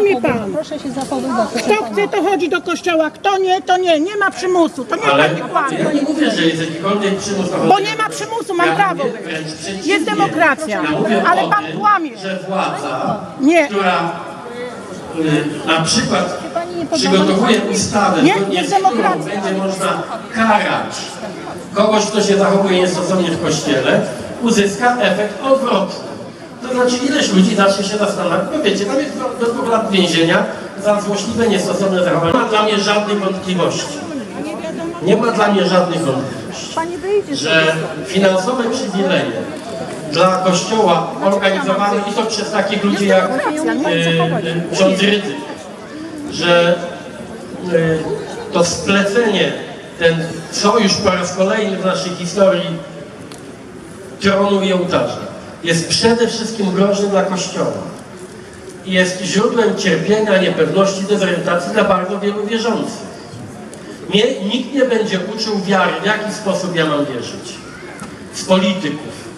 Kłamie pan. Proszę się zachowywać. Kto chce, to chodzi do kościoła, kto nie, to nie. Nie ma przymusu. To nie Ale pan nie kłamie. ja nie mówię, że jest jakikolwiek przymus na Bo nie ma przymusu, mam ja prawo być. Jest demokracja. Ale pan tym, kłamie. że władza, Nie. która y, na przykład przygotowuje ustawę, Nie, zgodnie jest z którą demokracja. będzie można karać kogoś, kto się zachowuje niestosownie w kościele, uzyska efekt odwrotny. Znaczy ileś ludzi zacznie się zastanawiać, no wiecie, tam jest do, dwóch lat więzienia za złośliwe, niestosowne zachowanie. Nie ma dla mnie żadnych wątpliwości. Nie ma dla mnie żadnych wątpliwości że finansowe przywileje dla Kościoła organizowane i to przez takich ludzi jak ksiądz Rydzyk, że y, to splecenie, ten sojusz po raz kolejny w naszej historii tronu i ołtarza jest przede wszystkim groźny dla Kościoła jest źródłem cierpienia, niepewności, dezorientacji dla bardzo wielu wierzących. Mnie nikt nie będzie uczył wiary, w jaki sposób ja mam wierzyć. Z polityków,